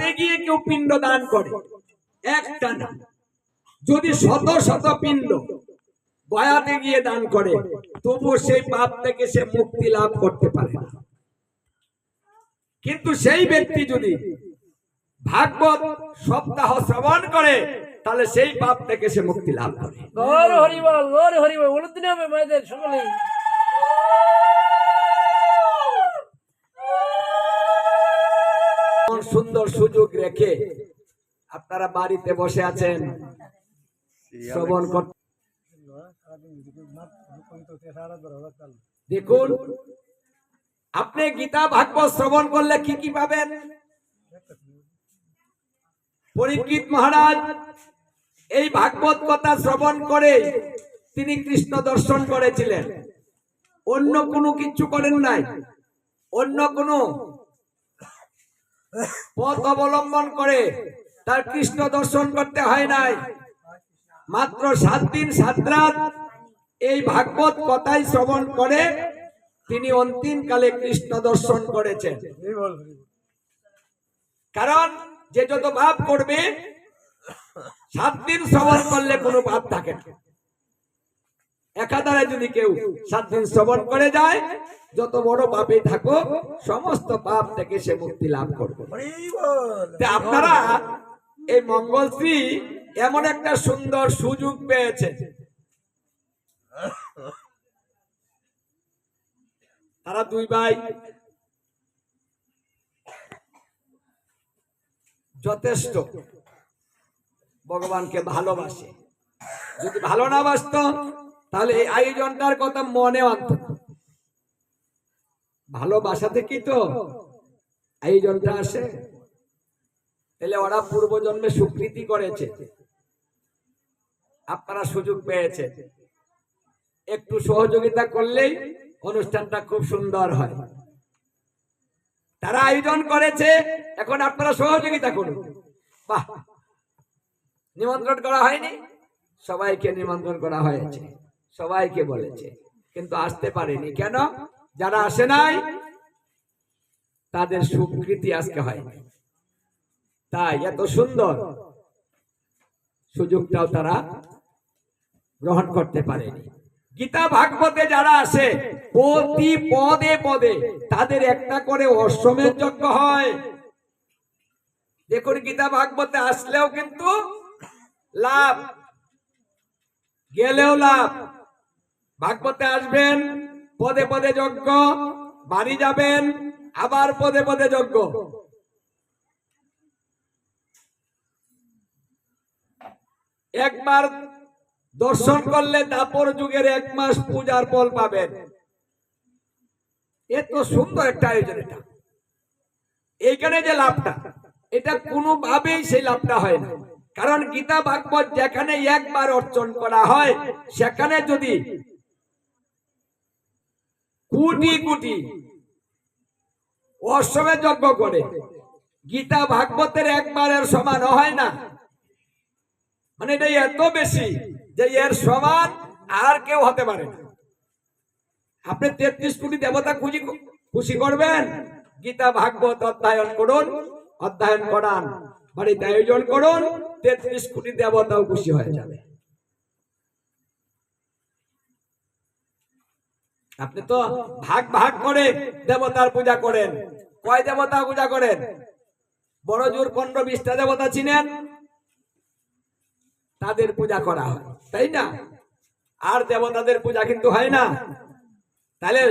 গয়াতে গিয়ে কেউ পিণ্ড দান করে। একটা না। যদি শত শত পিণ্ড গয়াতে গিয়ে দান করে তবু সেই পাপ থেকে সে মুক্তি লাভ করতে পারে না। কিন্তু সেই ব্যক্তি যদি ভাগবত সপ্তাহ শ্রবণ করে, তাহলে সেই পাপ থেকে সে মুক্তি লাভ করে। হরিবল হরিবল সকলেই। সুন্দর সুযোগ রেখে আপনারা বাড়িতে বসে আছেন। শ্রবণ করতে দেখুন, আপনি গীতা ভাগবত শ্রবণ করলে কি কি পাবেন? পরীক্ষিত মহারাজ, এই ভাগবত কথা শ্রবণ করে তিনি কৃষ্ণ দর্শন করেছিলেন। অন্য কোনো কিছু করেন নাই। অন্য কোনো পথ অবলম্বন করে তার কৃষ্ণ দর্শন করতে হয় নাই। মাত্র সাত দিন, সাত রাত এই ভাগবত কথাই শ্রবণ করে তিনি অন্তিম কালে কৃষ্ণ দর্শন করেছেন। কারণ যে যত পাপ করবে, সাত দিন শ্রবণ করলে কোনো পাপ থাকে না। একাধারে যদি কেউ সাত দিন শ্রবণ করে যায়, যত বড় পাপে থাকুক সমস্ত পাপ থেকে সে মুক্তি লাভ করবে। আপনারা এই মঙ্গলশ্রী এমন একটা সুন্দর সুযোগ পেয়েছে তারা দুই ভাই যথেষ্ট ভগবানকে ভালোবাসে। যদি ভালো না বাসত তাহলে এই আয়োজনটার কথা মনে আনত না। ভালোবাসা থেকেই তো আয়োজনটা আসে। তাহলে ওরা পূর্বজন্মে স্বীকৃতি করেছে। আপনারা সুযোগ পেয়েছে। একটু সহযোগিতা করলেই অনুষ্ঠানটা খুব সুন্দর হয়। তারা আয়োজন করেছে, এখন আপনারা সহযোগিতা করুন। বাহ! নিমন্ত্রণ করা হয়নি? সবাইকে নিমন্ত্রণ করা হয়েছে। সবাইকে বলেছে। কিন্তু আসতে পারেনি। কেন? যারা আসে নাই তাদের স্বীকৃতি আজকে হয়নি। তাই এত সুন্দর সুযোগটাও তারা গ্রহণ করতে পারেনি। গীতা ভাগবতে যারা আসে প্রতি পদে পদে তাদের একটা করে অশ্বমের যজ্ঞ হয়। দেখুন গীতা ভাগবতে আসলেও কিন্তু লাভ গেলেও লাভ ভাগবতে আসবেন, পদে পদে যজ্ঞ, বাড়ি যাবেন, আবার পদে পদে যজ্ঞ। একবার দর্শন করলে দাপর যুগের এক মাস পূজার ফল পাবেন। এত সুন্দর একটা আয়োজন এটা। এইখানে যে লাভটা, এটা কোনোভাবেই সেই লাভটা হয় না। কারণ গীতা ভাগবত যেখানে একবার অর্জন করা হয়, সেখানে যদি কোটি কোটি। অশ্বমে যজ্ঞ করে। গীতা ভাগবতের একবারের সমান, হয় না? মানে এটা এত বেশি যে এর সমান আর কেউ হতে পারে না। আপনি তেত্রিশ কোটি দেবতা খুশি খুশি করবেন? গীতা ভাগবত অধ্যয়ন করুন, অধ্যয়ন করান, বাড়িতে আয়োজন করুন, তেত্রিশ কোটি দেবতাও খুশি হয়ে যাবে। আপনি তো ভাগ ভাগ করে দেবতার পূজা করেন। কয় দেবতা পূজা করেন? বড় জোর পনেরো বিশটা দেবতা চিনেন? তাদের পূজা করা হয়, তাই না? আর দেবতাদের পূজা কিন্তু হয় না। তাহলে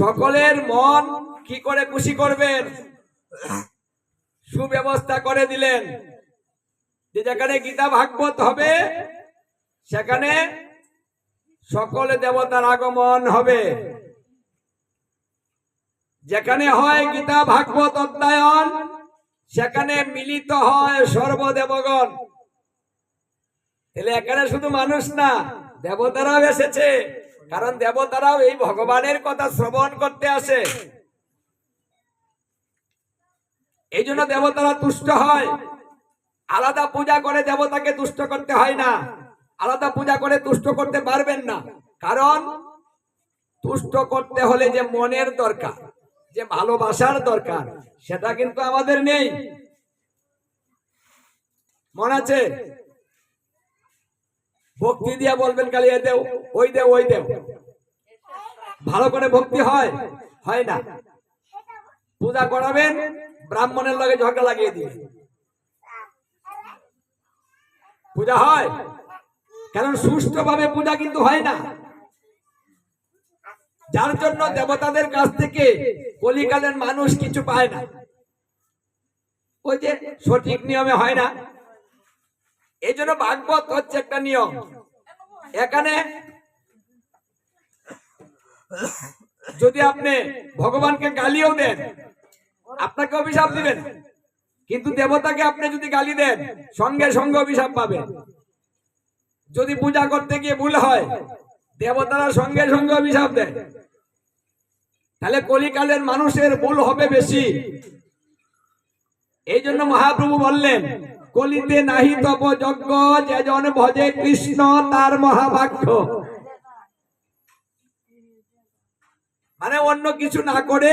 সকলের মন কি করে খুশি করবেন? সুব্যবস্থা করে দিলেন। যে যেখানে গীতা ভাগবত হবে, সেখানে সকলে দেবতার আগমন হবে। যেখানে হয় গীতা ভাগবত অধ্যয়ন, সেখানে মিলিত হয় সর্বদেবগণ। তাহলে এখানে শুধু মানুষ না, দেবতারাও এসেছে। কারণ দেবতারাও এই ভগবানের কথা শ্রবণ করতে আসে। এই জন্য দেবতারা তুষ্ট হয়। আলাদা পূজা করে দেবতাকে তুষ্ট করতে হয় না। আলাদা পূজা করে তুষ্ট করতে পারবেন না। কারণ তুষ্ট করতে হলে যে মনের দরকার। যে ভালোবাসার দরকার, সেটা কিন্তু আমাদের নেই। মনে আছে? ভক্তি দিয়া বলবেন খালি, এ দেও, ওই দেও ওই দেও। ভালো করে ভক্তি হয়? হয় না। পূজা করাবেন, ব্রাহ্মণের লগে ঝগড়া লাগিয়ে দিবেন। পূজা হয়? কারণ সুষ্ঠুভাবে পূজা কিন্তু হয় না। যার জন্য দেবতাদের কাছ থেকে কলিকালের মানুষ কিছু পায় না। ওই যে সঠিক নিয়মে হয় না। এই জন্য ভাগবত হচ্ছে একটা নিয়ম। এখানে যদি আপনি ভগবানকে গালিও দেন, আপনাকে অভিশাপ দিবেন। কিন্তু দেবতাকে আপনি যদি গালি দেন, সঙ্গে সঙ্গে অভিশাপ পাবেন। যদি পূজা করতে গিয়ে ভুল হয় দেবতারা সঙ্গে সঙ্গে অভিশাপ দেয়। তাহলে কলিকালের মানুষের ভুল হবে বেশি। এই জন্য মহাপ্রভু বললেন, কলিতে নাহি তপ যজ্ঞ, যেজন ভজে কৃষ্ণ, তার মহাভাগ্য। মানে অন্য কিছু না করে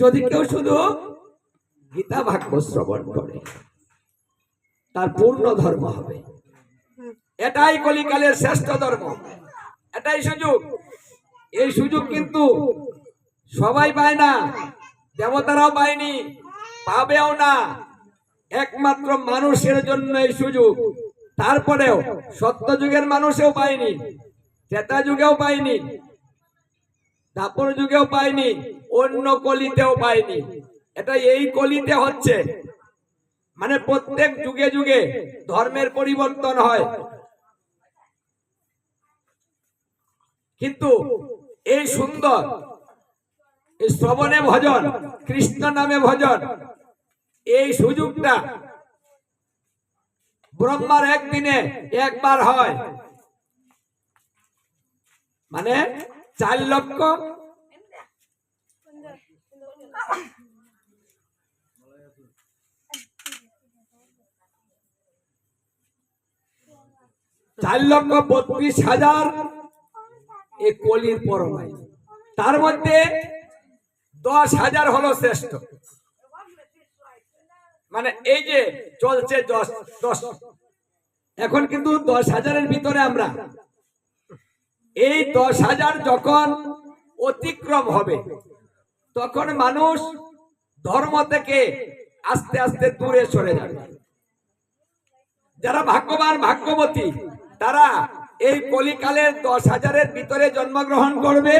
যদি কেউ শুধু গীতা ভাগ্য শ্রবণ করে, তার পূর্ণ ধর্ম হবে। এটাই কলিকালের শ্রেষ্ঠ ধর্ম। এটাই সুযোগ। এই সুযোগ কিন্তু সবাই পায় না, দেবতারাও পায়নি, পাবেও না। একমাত্র মানুষের জন্য এই সুযোগ। তারপরেও সত্য যুগের মানুষেও পায়নি ত্রেতা যুগেও পায়নি দাপর যুগেও পায়নি, অন্য কলিতেও পায়নি। এটা এই কলিতে হচ্ছে। মানে প্রত্যেক যুগে যুগে ধর্মের পরিবর্তন হয়। কিন্তু এই সুন্দর, এই শ্রবণে ভজন, কৃষ্ণ নামে ভজন, এই সুযোগটা ব্রহ্মার একদিনে একবার হয়। মানে চার লক্ষ চার লক্ষ বত্রিশ হাজার এই কলির পরমাই তার মধ্যে দশ হাজার হলো শ্রেষ্ঠ। মানে এই যে চলছে দশ দশ। এখন কিন্তু দশ হাজারের ভিতরে আমরা। এই দশ হাজার যখন অতিক্রম হবে, তখন মানুষ ধর্ম থেকে আস্তে আস্তে দূরে সরে যাবে। যারা ভাগ্যবান, ভাগ্যবতী, তারা এই কলিকালের দশ হাজারের ভিতরে জন্মগ্রহণ করবে,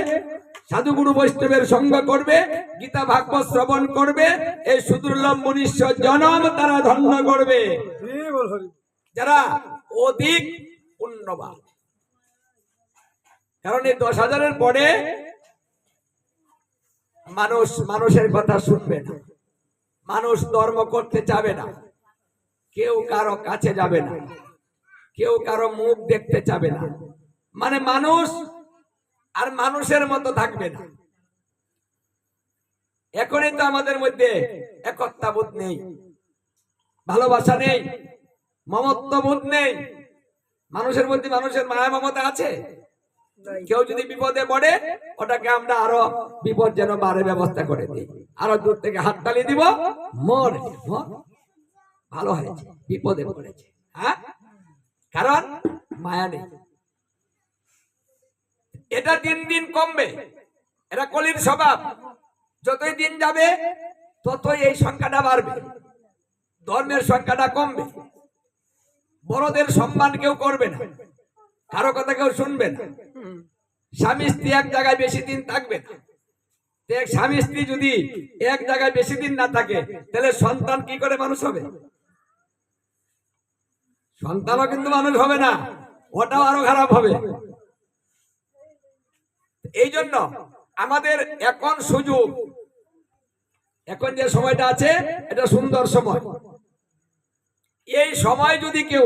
সাধুগুরু বৈষ্ণবের সঙ্গ করবে, গীতা ভাগবত শ্রবণ করবে, এই সুদুর্লভ মনুষ্য জনম তারা ধন্য করবে। যারা অধিক পুণ্যবান। কারণ এই দশ হাজারের পরে মানুষ মানুষের কথা শুনবে না। মানুষ ধর্ম করতে চাবে না। কেউ কারও কাছে যাবে না। কেউ কারও মুখ দেখতে চাবে না। মানে মানুষ আর মানুষের মতো থাকবে না। এখনই তো আমাদের মধ্যে একত্রাবোধ নেই, ভালোবাসা নেই মমত্ববোধ নেই। মানুষের মধ্যে মানুষের মায়া মমতা আছে? কেউ যদি বিপদে পড়ে, ওটাকে আমরা আরও বিপদ যেন বাড়ে ব্যবস্থা করে দিই। আরও দূর থেকে হাততালি দিব, মর মর। ভালো হয়েছে, বিপদে পড়েছে। হ্যাঁ? কারণ মায়া নেই। এটা দিন দিন কমবে। এটা কলির স্বভাব। যতই দিন যাবে, ততই এই সংখ্যাটা বাড়বে। ধর্মের সংখ্যাটা কমবে। বড়দের সম্মান কেউ করবে না। কারও কথা কেউ শুনবে না। স্বামী স্ত্রী এক জায়গায় বেশি দিন থাকবে না। স্বামী স্ত্রী যদি এক জায়গায় বেশি দিন না থাকে, তাহলে সন্তান কি করে মানুষ হবে? সন্তানও কিন্তু মানুষ হবে না, ওটাও আরও খারাপ হবে। এই জন্য আমাদের এখন সুযোগ, এখন যে সময়টা আছে, এটা সুন্দর সময়। এই সময় যদি কেউ